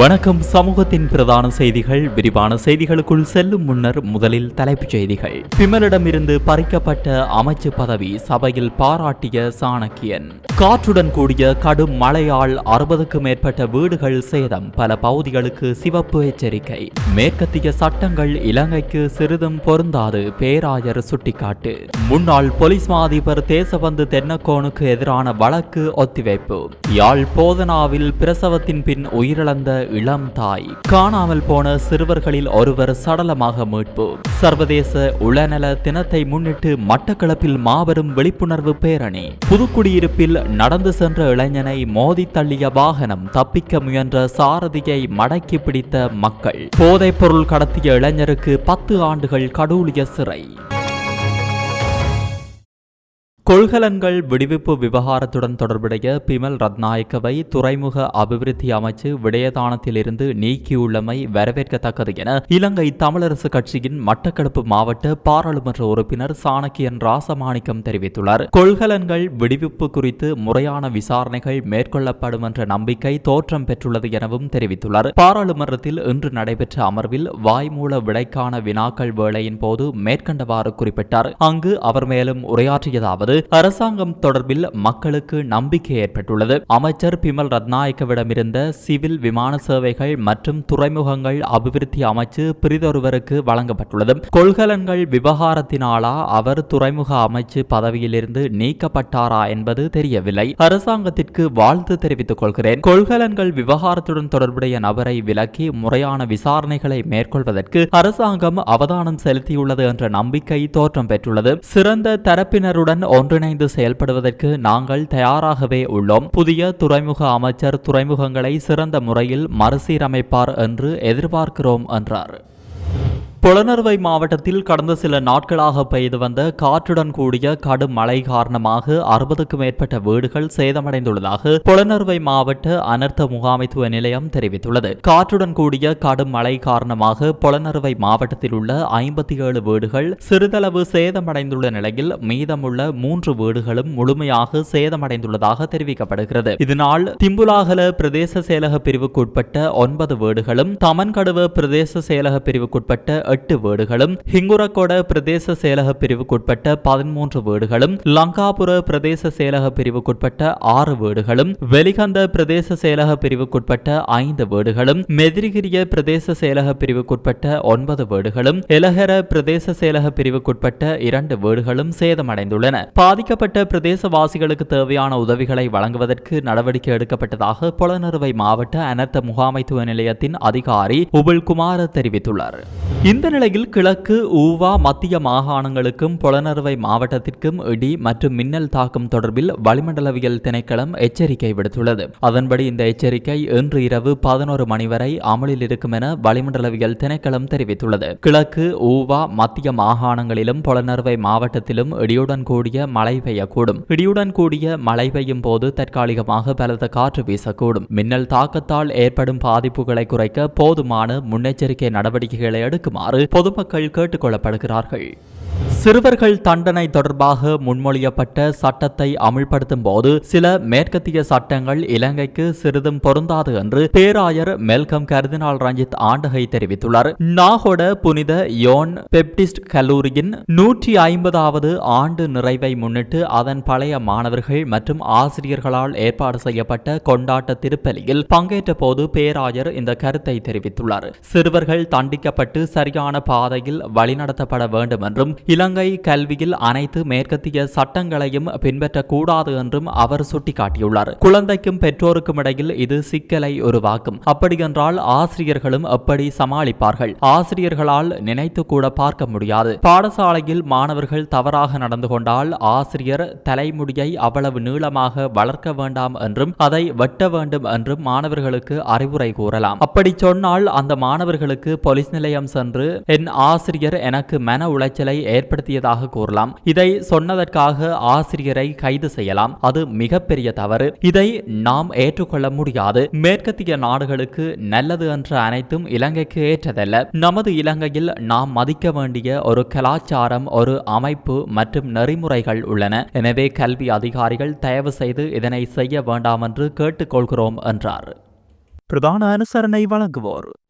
வணக்கம். சமூகத்தின் பிரதான செய்திகள். விரிவான செய்திகளுக்குள் செல்லும் முன்னர் முதலில் தலைப்புச் செய்திகள். பிமலிடமிருந்து பறிக்கப்பட்ட அமைச்சு பதவி சபையில் பாராட்டிய சாணக்கியன். காற்றுடன் கூடிய கடும் மழையால் அறுபதுக்கும் மேற்பட்ட வீடுகள் சேதம். பல பகுதிகளுக்கு சிவப்பு எச்சரிக்கை. மேற்கத்திய சட்டங்கள் இலங்கைக்கு சிறிதும் பொருந்தாது பேராயர் சுட்டிக்காட்டு. முன்னாள் போலீஸ் மாதிபர் தேசபந்து தென்னக்கோனுக்கு எதிரான வழக்கு ஒத்திவைப்பு. யாழ் போதனாவில் பிரசவத்தின் பின் உயிரிழந்த இளம் தாய். காணாமல் போன சிறுவர்களில் ஒருவர் சடலமாக மீட்பு. சர்வதேச உளநல தினத்தை முன்னிட்டு மட்டக்களப்பில் மாபெரும் விழிப்புணர்வு பேரணி. புதுக்குடியிருப்பில் நடந்து சென்ற இளைஞனை மோதி தள்ளிய வாகனம் தப்பிக்க முயன்ற சாரதியை மடக்கி பிடித்த மக்கள். போதைப்பொருள் கடத்திய இளைஞருக்கு பத்து ஆண்டுகள் கடூழிய சிறை. கொள்கலன்கள் விடுவிப்பு விவகாரத்துடன் தொடர்புடைய பிமல் ரத்நாயக்கவை துறைமுக அபிவிருத்தி அமைச்சு விடயதானத்திலிருந்து நீக்கியுள்ளமை வரவேற்கத்தக்கது என இலங்கை தமிழரசு கட்சியின் மட்டக்களப்பு மாவட்ட பாராளுமன்ற உறுப்பினர் சாணக்கியன் ராசமாணிக்கம் தெரிவித்துள்ளார். கொள்கலன்கள் விடுவிப்பு குறித்து முறையான விசாரணைகள் மேற்கொள்ளப்படும் என்ற நம்பிக்கை தோற்றம் பெற்றுள்ளது எனவும் தெரிவித்துள்ளார். பாராளுமன்றத்தில் இன்று நடைபெற்ற அமர்வில் வாய்மூல விடைக்கான வினாக்கள் வேளையின் போது மேற்கண்டவாறு குறிப்பிட்டார். அங்கு அவர் மேலும் உரையாற்றியதாவது அரசாங்கம் தொடர்பில் மக்களுக்கு நம்பிக்கை ஏற்பட்டுள்ளது. அமைச்சர் பிமல் ரத்நாயக்கவிடமிருந்த சிவில் விமான சேவைகள் மற்றும் துறைமுகங்கள் அபிவிருத்தி அமைச்சு பிரிதொருவருக்கு வழங்கப்பட்டுள்ளது. கொள்கலன்கள் விவகாரத்தினாலா அவர் துறைமுக அமைச்சு பதவியிலிருந்து நீக்கப்பட்டாரா என்பது தெரியவில்லை. அரசாங்கத்திற்கு வாழ்த்து தெரிவித்துக் கொள்கிறேன். கொள்கலன்கள் விவகாரத்துடன் தொடர்புடைய நபரை விலக்கி முறையான விசாரணைகளை மேற்கொள்வதற்கு அரசாங்கம் அவதானம் செலுத்தியுள்ளது என்ற நம்பிக்கை தோற்றம் பெற்றுள்ளது. சிறந்த தரப்பினருடன் ஒன்றிணைந்து செயல்படுவதற்கு நாங்கள் தயாராகவே உள்ளோம். புதிய துறைமுக அமைச்சர் துறைமுகங்களை சிறந்த முறையில் மறுசீரமைப்பார் என்று எதிர்பார்க்கிறோம் என்றார். புலனறுவை மாவட்டத்தில் கடந்த சில நாட்களாக பெய்து வந்த காற்றுடன் கூடிய கடும் மழை காரணமாக அறுபதுக்கும் மேற்பட்ட வீடுகள் சேதமடைந்துள்ளதாக புலனறுவை மாவட்ட அனர்த்த முகாமைத்துவ நிலையம் தெரிவித்துள்ளது. காற்றுடன் கூடிய கடும் மழை காரணமாக புலனறுவை மாவட்டத்தில் உள்ள ஐம்பத்தி ஏழு வீடுகள் சிறிதளவு சேதமடைந்துள்ள நிலையில் மீதமுள்ள மூன்று வீடுகளும் முழுமையாக சேதமடைந்துள்ளதாக தெரிவிக்கப்படுகிறது. இதனால் திம்புலாகல பிரதேச செயலக பிரிவுக்குட்பட்ட ஒன்பது வீடுகளும் தமன்கடுவ பிரதேச செயலக பிரிவுக்குட்பட்ட எட்டு வீடுகளும் ஹிங்குரகோட பிரதேச செயலக பிரிவுக்குட்பட்ட பதிமூன்று வீடுகளும் லங்காபுர பிரதேச செயலக பிரிவுக்குட்பட்ட ஆறு வீடுகளும் வெலிகந்த பிரதேச செயலக பிரிவுக்குட்பட்ட ஐந்து வீடுகளும் மெதிரிகிரிய பிரதேச செயலக பிரிவுக்குட்பட்ட ஒன்பது வீடுகளும் எலகர பிரதேச செயலக பிரிவுக்குட்பட்ட இரண்டு வீடுகளும் சேதமடைந்துள்ளன. பாதிக்கப்பட்ட பிரதேசவாசிகளுக்கு தேவையான உதவிகளை வழங்குவதற்கு நடவடிக்கை எடுக்கப்பட்டதாக புலனறுவை மாவட்ட அனர்த்த முகாமைத்துவ நிலையத்தின் அதிகாரி உபுல்குமார் தெரிவித்துள்ளார். இந்த நிலையில் கிழக்கு ஊவா மத்திய மாகாணங்களுக்கும் புலனறுவை மாவட்டத்திற்கும் இடி மற்றும் மின்னல் தாக்கம் தொடர்பில் வளிமண்டலவியல் திணைக்களம் எச்சரிக்கை விடுத்துள்ளது. அதன்படி இந்த எச்சரிக்கை இன்று இரவு பதினோரு மணி வரை அமலில் இருக்கும் என வளிமண்டலவியல் திணைக்களம் தெரிவித்துள்ளது. கிழக்கு ஊவா மத்திய மாகாணங்களிலும் புலனறுவை மாவட்டத்திலும் இடியுடன் கூடிய மழை பெய்யக்கூடும். இடியுடன் கூடிய மழை பெய்யும் போது தற்காலிகமாக பலத்த காற்று வீசக்கூடும். மின்னல் தாக்கத்தால் ஏற்படும் பாதிப்புகளை குறைக்க போதுமான முன்னெச்சரிக்கை நடவடிக்கைகளை எடுக்குமாறு பொதுமக்கள் கேட்டுக் கொள்ளப்படுகிறார்கள் சிறுவர்கள் தண்டனை தொடர்பாக முன்மொழியப்பட்ட சட்டத்தை அமுல்படுத்தும் போது சில மேற்கத்திய சட்டங்கள் இலங்கைக்கு சிறிதும் பொருந்தாது என்று பேராயர் மெல்கம் கர்தினால் ரஞ்சித் ஆண்டகை தெரிவித்துள்ளார். நாகொட புனித யோன் பெப்டிஸ்ட் கல்லூரியின் நூற்றி ஐம்பதாவது ஆண்டு நிறைவை முன்னிட்டு அதன் பழைய மாணவர்கள் மற்றும் ஆசிரியர்களால் ஏற்பாடு செய்யப்பட்ட கொண்டாட்ட திருப்பலியில் பங்கேற்ற போது பேராயர் இந்த கருத்தை தெரிவித்துள்ளார். சிறுவர்கள் தண்டிக்கப்பட்டு சரியான பாதையில் வழிநடத்தப்பட வேண்டும் என்றும் இலங்கை கல்வியில் அனைத்து மேற்கத்திய சட்டங்களையும் பின்பற்றக்கூடாது என்றும் அவர் சுட்டிக்காட்டியுள்ளார். குழந்தைக்கும் பெற்றோருக்கும் இடையில் இது சிக்கலை உருவாக்கும். அப்படியென்றால் ஆசிரியர்களும் எப்படி சமாளிப்பார்கள்? ஆசிரியர்களால் நினைத்து கூட பார்க்க முடியாது. பாடசாலையில் மாணவர்கள் தவறாக நடந்து கொண்டால் ஆசிரியர் தலைமுடியை அவ்வளவு நீளமாக வளர்க்க வேண்டாம் என்றும் அதை வெட்ட வேண்டும் என்றும் மாணவர்களுக்கு அறிவுரை கூறலாம். அப்படி சொன்னால் அந்த மாணவர்களுக்கு போலீஸ் நிலையம் சென்று என் ஆசிரியர் எனக்கு மன உளைச்சலை ஏற்படுத்தியதாக கூறலாம். இதை சொன்னதற்காக ஆசிரியரை கைது செய்யலாம். அது மிகப்பெரிய தவறு. இதை நாம் ஏற்றுக்கொள்ள முடியாது. மேற்கத்திய நாடுகளுக்கு நல்லது என்ற அனைத்தும் இலங்கைக்கு ஏற்றதல்ல. நமது இலங்கையில் நாம் மதிக்க வேண்டிய ஒரு கலாச்சாரம் ஒரு அமைப்பு மற்றும் நெறிமுறைகள் உள்ளன. எனவே கல்வி அதிகாரிகள் தயவு செய்து இதனை செய்ய வேண்டாம் என்று கேட்டுக்கொள்கிறோம் என்றார். பிரதான அனுசரணை வழங்குவோர்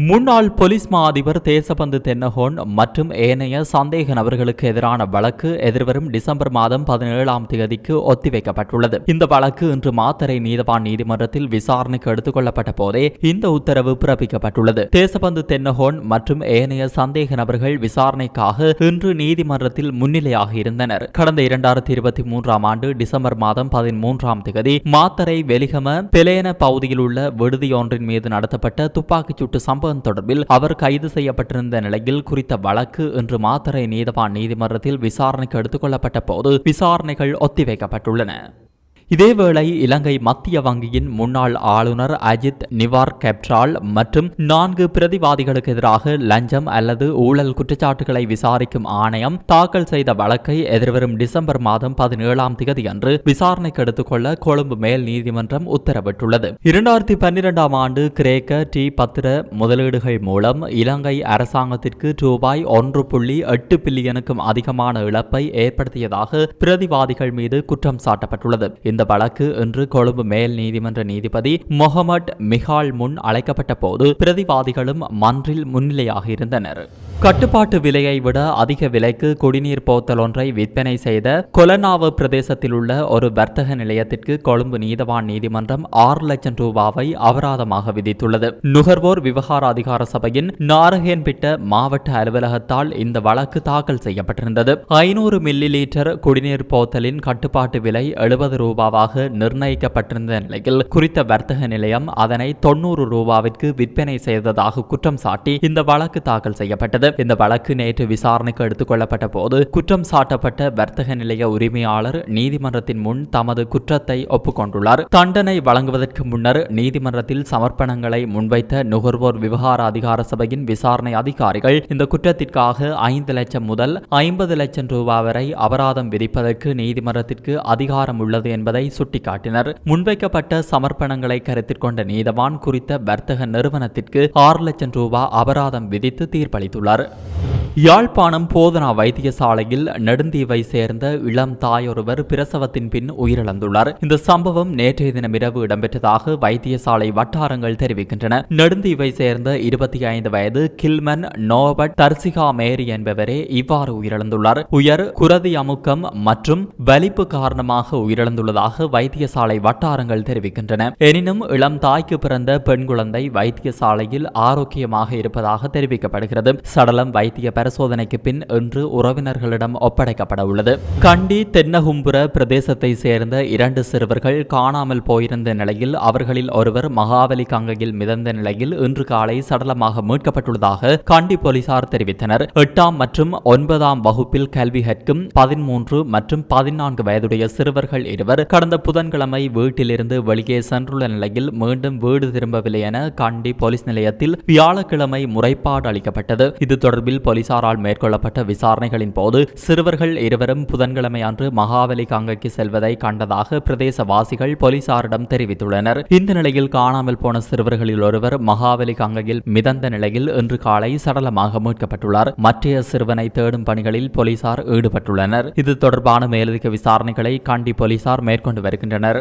முன்னாள் போலீஸ் மா அதிபர் தேசபந்து தென்னகோன் மற்றும் ஏனைய சந்தேக நபர்களுக்கு எதிரான வழக்கு எதிர்வரும் டிசம்பர் மாதம் பதினேழாம் தேதிக்கு ஒத்திவைக்கப்பட்டுள்ளது. இந்த வழக்கு இன்று மாத்தரை நீதவான் நீதிமன்றத்தில் விசாரணைக்கு எடுத்துக் கொள்ளப்பட்ட போதே இந்த உத்தரவு பிறப்பிக்கப்பட்டுள்ளது. தேசபந்து தென்னகோன் மற்றும் ஏனைய சந்தேக நபர்கள் விசாரணைக்காக இன்று நீதிமன்றத்தில் முன்னிலையாக இருந்தனர். கடந்த இரண்டாயிரத்தி இருபத்தி மூன்றாம் ஆண்டு டிசம்பர் மாதம் பதிமூன்றாம் தேதி மாத்தரை வெலிகம பெலேன பகுதியில் உள்ள விடுதியொன்றின் மீது நடத்தப்பட்ட துப்பாக்கிச் சூட்டு சம்பவம் தொடர்பில் அவர் கைது செய்யப்பட்டிருந்த நிலையில் குறித்த வழக்கு இன்று மாத்தறை நீதவான் நீதிமன்றத்தில் விசாரணைக்கு எடுத்துக் கொள்ளப்பட்ட போது விசாரணைகள் ஒத்திவைக்கப்பட்டுள்ளன. இதேவேளை இலங்கை மத்திய வங்கியின் முன்னாள் ஆளுநர் அஜித் நிவார் கெப்ட்ரால் மற்றும் நான்கு பிரதிவாதிகளுக்கு எதிராக லஞ்சம் அல்லது ஊழல் குற்றச்சாட்டுகளை விசாரிக்கும் ஆணையம் தாக்கல் செய்த வழக்கை எதிர்வரும் டிசம்பர் மாதம் பதினேழாம் தேதி அன்று விசாரணைக்கு எடுத்துக்கொள்ள கொழும்பு மேல் நீதிமன்றம் உத்தரவிட்டுள்ளது. இரண்டாயிரத்தி பன்னிரெண்டாம் ஆண்டு கிரேக்க டி பத்திர முதலீடுகள் மூலம் இலங்கை அரசாங்கத்திற்கு ரூபாய் ஒன்று புள்ளி எட்டு பில்லியனுக்கும் அதிகமான இழப்பை ஏற்படுத்தியதாக பிரதிவாதிகள் மீது குற்றம் சாட்டப்பட்டுள்ளது. இந்த வழக்கு இன்று கொழும்பு மேல் நீதிமன்ற நீதிபதி மொஹமட் மிகால் முன் அழைக்கப்பட்ட போது பிரதிவாதிகளும் மன்றில் முன்னிலையாக இருந்தனர். கட்டுப்பாட்டு விலையை விட அதிக விலைக்கு குடிநீர் போத்தல் ஒன்றை விற்பனை செய்த கொலனாவு பிரதேசத்தில் உள்ள ஒரு வர்த்தக நிலையத்திற்கு கொழும்பு நீதவான் நீதிமன்றம் ஆறு லட்சம் ரூபாவை அபராதமாக விதித்துள்ளது. நுகர்வோர் விவகார அதிகார சபையின் நாரகேன்பிட்ட மாவட்ட அலுவலகத்தால் இந்த வழக்கு தாக்கல் செய்யப்பட்டிருந்தது. ஐநூறு மில்லி லீட்டர் குடிநீர் போத்தலின் கட்டுப்பாட்டு விலை எழுபது ரூபாவாக நிர்ணயிக்கப்பட்டிருந்த நிலையில் குறித்த வர்த்தக நிலையம் அதனை தொண்ணூறு ரூபாவிற்கு விற்பனை செய்ததாக குற்றம் சாட்டி இந்த வழக்கு தாக்கல் செய்யப்பட்டது. இந்த வழக்கு நேற்று விசாரணைக்கு எடுத்துக் கொள்ளப்பட்ட போது குற்றம் சாட்டப்பட்ட வர்த்தக நிலைய உரிமையாளர் நீதிமன்றத்தின் முன் தமது குற்றத்தை ஒப்புக்கொண்டுள்ளார். தண்டனை வழங்குவதற்கு முன்னர் நீதிமன்றத்தில் சமர்ப்பணங்களை முன்வைத்த நுகர்வோர் விவகார அதிகார சபையின் விசாரணை அதிகாரிகள் இந்த குற்றத்திற்காக ஐந்து லட்சம் முதல் ஐம்பது லட்சம் ரூபாய் வரை அபராதம் விதிப்பதற்கு நீதிமன்றத்திற்கு அதிகாரம் உள்ளது என்பதை சுட்டிக்காட்டினர். முன்வைக்கப்பட்ட சமர்ப்பணங்களை கருத்தில் கொண்ட நீதவான் குறித்த வர்த்தக நிறுவனத்திற்கு ஆறு லட்சம் ரூபாய் அபராதம் விதித்து தீர்ப்பளித்துள்ளார். আর யாழ்ப்பாணம் போதனா வைத்தியசாலையில் நெடுந்தீவை சேர்ந்த இளம் தாயொருவர் பிரசவத்தின் பின் உயிரிழந்துள்ளார். இந்த சம்பவம் நேற்றைய தினம் இரவு இடம்பெற்றதாக வைத்தியசாலை வட்டாரங்கள் தெரிவிக்கின்றன. நெடுந்தீவை சேர்ந்த இருபத்தி ஐந்து வயது கில்மன் நோபட் தர்சிகா மேரி என்பவரே இவ்வாறு உயிரிழந்துள்ளார். உயர் குரதி அமுக்கம் மற்றும் வலிப்பு காரணமாக உயிரிழந்துள்ளதாக வைத்தியசாலை வட்டாரங்கள் தெரிவிக்கின்றன. எனினும் இளம் தாய்க்கு பிறந்த பெண் குழந்தை வைத்தியசாலையில் ஆரோக்கியமாக இருப்பதாக தெரிவிக்கப்படுகிறது. சடலம் வைத்திய பரிசோதனைக்கு பின் இன்று உறவினர்களிடம் ஒப்படைக்கப்பட உள்ளது கண்டி தென்னகும்புர பிரதேசத்தை சேர்ந்த இரண்டு சிறுவர்கள் காணாமல் போயிருந்த நிலையில் அவர்களில் ஒருவர் மகாவலி கங்கையில் மிதந்த நிலையில் இன்று காலை சடலமாக மீட்கப்பட்டுள்ளதாக கண்டி போலீசார் தெரிவித்தனர். எட்டாம் மற்றும் ஒன்பதாம் வகுப்பில் கல்வி கற்கும் பதிமூன்று மற்றும் பதினான்கு வயதுடைய சிறுவர்கள் இருவர் கடந்த புதன்கிழமை வீட்டிலிருந்து வெளியே சென்றுள்ள நிலையில் மீண்டும் வீடு திரும்பவில்லை என கண்டி போலீஸ் நிலையத்தில் வியாழக்கிழமை முறைப்பாடு அளிக்கப்பட்டது. இது தொடர்பில் போலீசாரால் மேற்கொள்ளப்பட்ட விசாரணைகளின் போது சிறுவர்கள் இருவரும் புதன்கிழமை அன்று மகாவலி கங்கைக்கு செல்வதை கண்டதாக பிரதேசவாசிகள் போலீசாரிடம் தெரிவித்துள்ளனர். இந்த நிலையில் காணாமல் போன சிறுவர்களில் ஒருவர் மகாவலி கங்கையில் மிதந்த நிலையில் இன்று காலை சடலமாக மீட்கப்பட்டுள்ளார். மற்றைய சிறுவனை தேடும் பணிகளில் போலீசார் ஈடுபட்டுள்ளனர். இது தொடர்பான மேலதிக விசாரணைகளை கண்டி போலீசார் மேற்கொண்டு வருகின்றனர்.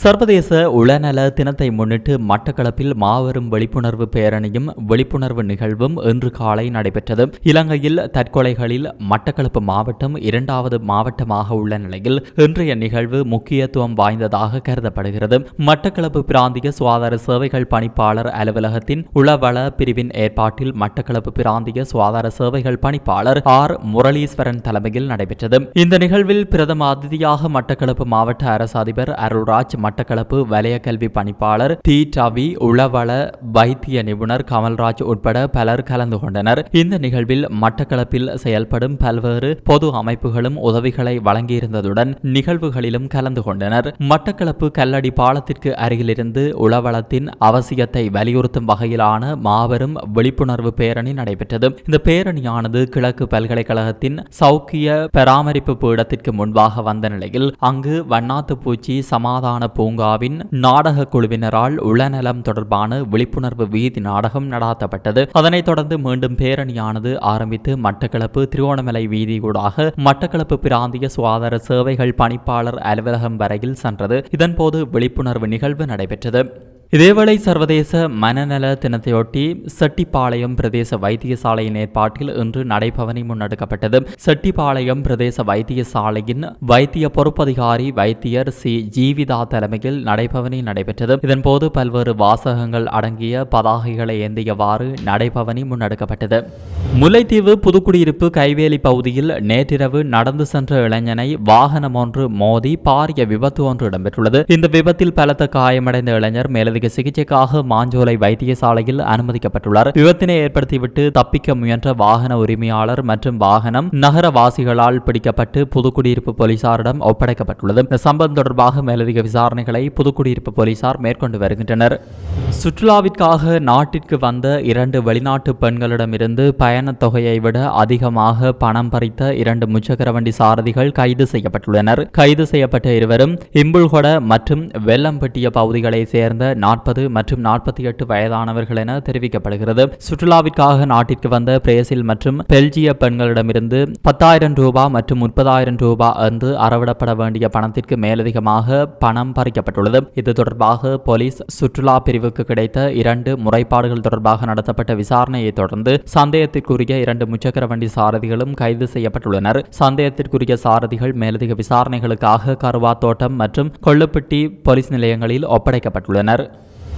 சர்வதேச உளநல தினத்தை முன்னிட்டு மட்டக்களப்பில் மாபெரும் விழிப்புணர்வு பேரணியும் விழிப்புணர்வு நிகழ்வும் இன்று காலை நடைபெற்றது. இலங்கையில் தற்கொலைகளில் மட்டக்களப்பு மாவட்டம் இரண்டாவது மாவட்டமாக உள்ள நிலையில் இன்றைய நிகழ்வு முக்கியத்துவம் வாய்ந்ததாக கருதப்படுகிறது. மட்டக்களப்பு பிராந்திய சுகாதார சேவைகள் பணிப்பாளர் அலுவலகத்தின் உளவள பிரிவின் ஏற்பாட்டில் மட்டக்களப்பு பிராந்திய சுகாதார சேவைகள் பணிப்பாளர் ஆர். முரளீஸ்வரன் தலைமையில் நடைபெற்றது. இந்த நிகழ்வில் பிரதம அதிதியாக மட்டக்களப்பு மாவட்ட அரசு அதிபர் அருள்ராஜ் மட்டக்களப்பு வலய கல்வி பணிப்பாளர் டி. டவி உளவள வைத்திய நிபுணர் கமல்ராஜ் உட்பட பலர் கலந்து கொண்டனர். இந்த நிகழ்வில் மட்டக்களப்பில் செயல்படும் பல்வேறு பொது அமைப்புகளும் உதவிகளை வழங்கியிருந்ததுடன் நிகழ்வுகளிலும் கலந்து கொண்டனர். மட்டக்களப்பு கல்லடி பாலத்திற்கு அருகிலிருந்து உளவளத்தின் அவசியத்தை வலியுறுத்தும் வகையிலான மாபெரும் விழிப்புணர்வு பேரணி நடைபெற்றது. இந்த பேரணியானது கிழக்கு பல்கலைக்கழகத்தின் சௌக்கிய பராமரிப்பு பீடத்திற்கு முன்பாக வந்த நிலையில் அங்கு வண்ணாத்து பூச்சி சமாதான பூங்காவின் நாடக குழுவினரால் உளநலம் தொடர்பான விழிப்புணர்வு வீதி நாடகம் நடாத்தப்பட்டது. அதனைத் தொடர்ந்து மீண்டும் பேரணியானது ஆரம்பித்து மட்டக்களப்பு திருவோணமலை வீதியூடாக மட்டக்களப்பு பிராந்திய சுகாதார சேவைகள் பணிப்பாளர் அலுவலகம் வரையில் சென்றது. இதன்போது விழிப்புணர்வு நிகழ்வு நடைபெற்றது. இதேவேளை சர்வதேச மனநல தினத்தையொட்டி செட்டிப்பாளையம் பிரதேச வைத்தியசாலையின் ஏற்பாட்டில் இன்று நடைபவனி முன்னெடுக்கப்பட்டது. செட்டிப்பாளையம் பிரதேச வைத்தியசாலையின் வைத்திய பொறுப்பதிகாரி வைத்தியர் சி. ஜீவிதா தலைமையில் நடைபவனி நடைபெற்றது. இதன்போது பல்வேறு வாசகங்கள் அடங்கிய பதாகைகளை ஏந்தியவாறு நடைபவனி முன்னெடுக்கப்பட்டது. முல்லைத்தீவு புதுக்குடியிருப்பு கைவேலி பகுதியில் நேற்றிரவு நடந்து சென்ற இளைஞனை வாகனம் ஒன்று மோதி பாரிய விபத்து ஒன்று இடம்பெற்றுள்ளது. இந்த விபத்தில் பலத்த காயமடைந்த இளைஞர் மேலதிக சிகிச்சைக்காக மாஞ்சோலை வைத்தியசாலையில் அனுமதிக்கப்பட்டுள்ளார். விபத்தினை ஏற்படுத்திவிட்டு தப்பிக்க முயன்ற வாகன உரிமையாளர் மற்றும் வாகனம் நகரவாசிகளால் பிடிக்கப்பட்டு புதுக்குடியிருப்பு போலீசாரிடம் ஒப்படைக்கப்பட்டுள்ளது. இந்த சம்பவம் தொடர்பாக மேலதிக விசாரணைகளை புதுக்குடியிருப்பு போலீசார் மேற்கொண்டு வருகின்றனர். சுற்றுலாவிற்காக நாட்டிற்கு வந்த இரண்டு வெளிநாட்டு பெண்களிடமிருந்து பயணத் தொகையை விட அதிகமாக பணம் பறித்த இரண்டு முச்சக்கரவண்டி சாரதிகள் கைது செய்யப்பட்டுள்ளனர். கைது செய்யப்பட்ட இருவரும் இம்புல்கொட மற்றும் வெள்ளம்பட்டிய பகுதிகளை சேர்ந்த நாற்பது மற்றும் நாற்பத்தி எட்டு வயதானவர்கள் என தெரிவிக்கப்படுகிறது. சுற்றுலாவிற்காக நாட்டிற்கு வந்த பிரேசில் மற்றும் பெல்ஜிய பெண்களிடமிருந்து பத்தாயிரம் ரூபாய் மற்றும் முப்பதாயிரம் ரூபாய் என்று அறவிடப்பட வேண்டிய பணத்திற்கு மேலதிகமாக பணம் பறிக்கப்பட்டுள்ளது. இது தொடர்பாக போலீஸ் சுற்றுலா பிரிவுக்கு கிடைத்த இரண்டு முறைப்பாடுகள் தொடர்பாக நடத்தப்பட்ட விசாரணையை தொடர்ந்து சந்தேகத்திற்குரிய இரண்டு முச்சக்கர வண்டி சாரதிகளும் கைது செய்யப்பட்டுள்ளனர். சந்தேகத்திற்குரிய சாரதிகள் மேலதிக விசாரணைகளுக்காக கருவா தோட்டம் மற்றும் கொள்ளுப்பட்டி போலீஸ் நிலையங்களில் ஒப்படைக்கப்பட்டுள்ளனர்.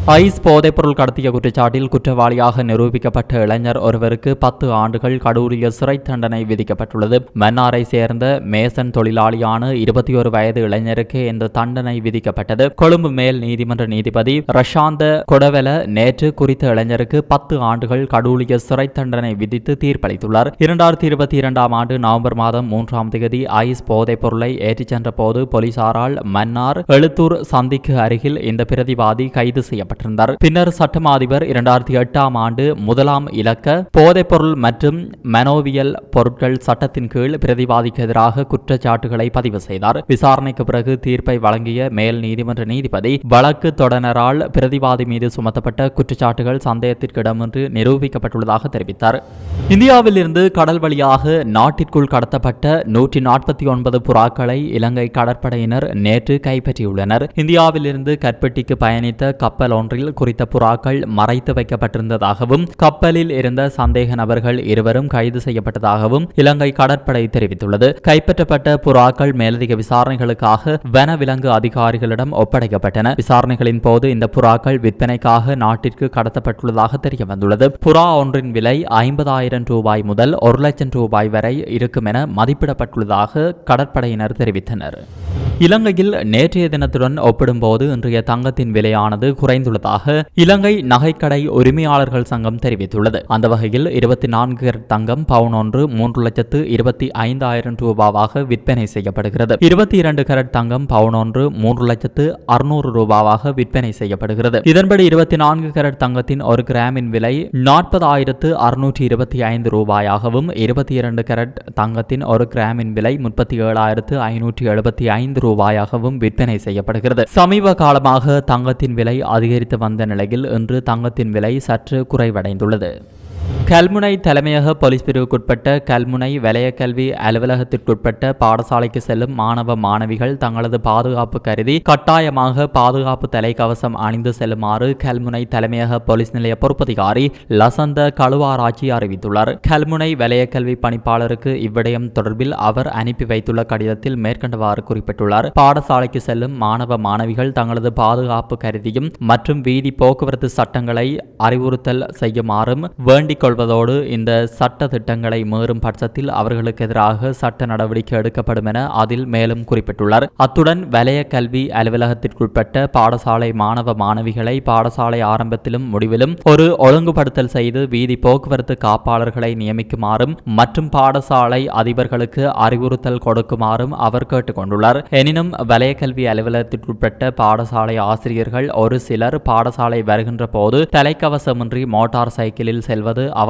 ஐஸ் போதைப்பொருள் கடத்திய குற்றச்சாட்டில் குற்றவாளியாக நிரூபிக்கப்பட்ட இளைஞர் ஒருவருக்கு பத்து ஆண்டுகள் கடூரிய சிறை தண்டனை விதிக்கப்பட்டுள்ளது. மன்னாரை சேர்ந்த மேசன் தொழிலாளியான இருபத்தி ஒரு வயது இளைஞருக்கு இந்த தண்டனை விதிக்கப்பட்டது. கொழும்பு மேல் நீதிமன்ற நீதிபதி ரஷாந்த கொடவெல நேற்று குறித்த இளைஞருக்கு பத்து ஆண்டுகள் கடூரிய சிறை தண்டனை விதித்து தீர்ப்பளித்துள்ளார். இரண்டாயிரத்தி இருபத்தி இரண்டாம் ஆண்டு நவம்பர் மாதம் மூன்றாம் தேதி ஐஸ் போதைப் பொருளை ஏற்றிச் சென்ற போது போலீசாரால் மன்னார் எழுத்தூர் சந்திக்கு அருகில் இந்த பிரதிவாதி கைது செய்யப்பட்டார். செய்யப்பட்டிருந்தார் பின்னர் சட்டமா அதிபர் இரண்டாயிரத்தி எட்டாம் ஆண்டு முதலாம் இலக்க போதைப்பொருள் மற்றும் மனோவியல் பொருட்கள் சட்டத்தின் கீழ் பிரதிவாதிக்கு எதிராக குற்றச்சாட்டுகளை பதிவு செய்தார். விசாரணைக்கு பிறகு தீர்ப்பை வழங்கிய மேல் நீதிமன்ற நீதிபதி வழக்கு தொடனரால் பிரதிவாதி மீது சுமத்தப்பட்ட குற்றச்சாட்டுகள் சந்தேகத்திற்கிடமின்றி நிரூபிக்கப்பட்டுள்ளதாக தெரிவித்தார். இந்தியாவில் இருந்து கடல் வழியாக நாட்டிற்குள் கடத்தப்பட்ட நூற்றி நாற்பத்தி ஒன்பது புறாக்களை இலங்கை கடற்படையினர் நேற்று கைப்பற்றியுள்ளனர். இந்தியாவில் இருந்து கற்பட்டிக்கு பயணித்த கப்பல் ஒன்றில் குறித்த புறாக்கள் மறைத்து வைக்கப்பட்டிருந்ததாகவும் கப்பலில் இருந்த சந்தேக நபர்கள் இருவரும் கைது செய்யப்பட்டதாகவும் இலங்கை கடற்படை தெரிவித்துள்ளது. கைப்பற்றப்பட்ட புறாக்கள் மேலதிக விசாரணைகளுக்காக வனவிலங்கு அதிகாரிகளிடம் ஒப்படைக்கப்பட்டன. விசாரணைகளின் போது இந்த புறாக்கள் விற்பனைக்காக நாட்டிற்கு கடத்தப்பட்டுள்ளதாக தெரிய வந்துள்ளது புறா ஒன்றின் விலை ஐம்பதாயிரம் ரூபாய் முதல் ஒரு லட்சம் ரூபாய் வரை இருக்கும் என மதிப்பிடப்பட்டுள்ளதாக கடற்படையினர் தெரிவித்தனர். இலங்கையில் நேற்றைய தினத்துடன் ஒப்பிடும்போது இன்றைய தங்கத்தின் விலையானது குறைந்துள்ளதாக இலங்கை நகைக்கடை உரிமையாளர்கள் சங்கம் தெரிவித்துள்ளது. அந்த வகையில் இருபத்தி நான்கு கேரட் தங்கம் பவுன் ஒன்று மூன்று லட்சத்து இருபத்தி ஐந்தாயிரம் ரூபாவாக விற்பனை செய்யப்படுகிறது. இருபத்தி இரண்டு கேரட் தங்கம் பவுன் ஒன்று மூன்று லட்சத்து அறுநூறு ரூபாவாக விற்பனை செய்யப்படுகிறது. இதன்படி இருபத்தி நான்கு கேரட் தங்கத்தின் ஒரு கிராமின் விலை நாற்பதாயிரத்து அறுநூற்றி இருபத்தி ஐந்து ரூபாயாகவும் இருபத்தி இரண்டு கேரட் தங்கத்தின் ஒரு கிராமின் விலை முப்பத்தி ஏழாயிரத்து ஐநூற்றி எழுபத்தி ஐந்து ரூபாயாகவும் விற்பனை செய்யப்படுகிறது. சமீப காலமாக தங்கத்தின் விலை அதிகரித்து வந்த நிலையில் இன்று தங்கத்தின் விலை சற்று குறைவடைந்துள்ளது. கல்முனை தலைமையக போலீஸ் பிரிவுக்குட்பட்ட கல்முனை வலய கல்வி அலுவலகத்திற்குட்பட்ட பாடசாலைக்கு செல்லும் மாணவ மாணவிகள் தங்களது பாதுகாப்பு கருதி கட்டாயமாக பாதுகாப்பு தலைக்கவசம் அணிந்து செல்லுமாறு கல்முனை தலைமையக போலீஸ் நிலைய பொறுப்பதிகாரி லசந்த கழுவாராட்சி அறிவித்துள்ளார். கல்முனை வலய கல்வி பணிப்பாளருக்கு இவ்விடயம் தொடர்பில் அவர் அனுப்பி வைத்துள்ள கடிதத்தில் மேற்கண்டவாறு குறிப்பிட்டுள்ளார். பாடசாலைக்கு செல்லும் மாணவ மாணவிகள் தங்களது பாதுகாப்பு கருதியும் மற்றும் வீதி போக்குவரத்து சட்டங்களை அறிவுறுத்தல் செய்யுமாறும் வேண்டிக் கொள்வது தொடர்வதோடு இந்த சட்ட திட்டங்களை மீறும் பட்சத்தில் அவர்களுக்கு எதிராக சட்ட நடவடிக்கை எடுக்கப்படும் என அதில் மேலும் குறிப்பிட்டுள்ளார். அத்துடன் வலய கல்வி அலுவலகத்திற்குட்பட்ட பாடசாலை மாணவ மாணவிகளை பாடசாலை ஆரம்பத்திலும் முடிவிலும் ஒரு ஒழுங்குபடுத்தல் செய்து வீதி போக்குவரத்து காப்பாளர்களை நியமிக்குமாறும் மற்றும் பாடசாலை அதிபர்களுக்கு அறிவுறுத்தல் கொடுக்குமாறும் அவர் கேட்டுக்கொண்டுள்ளார். எனினும் வலய கல்வி அலுவலகத்திற்குட்பட்ட பாடசாலை ஆசிரியர்கள் ஒரு சிலர் பாடசாலை வருகின்ற போது தலைக்கவசமின்றி மோட்டார் சைக்கிளில் செல்வது அவர்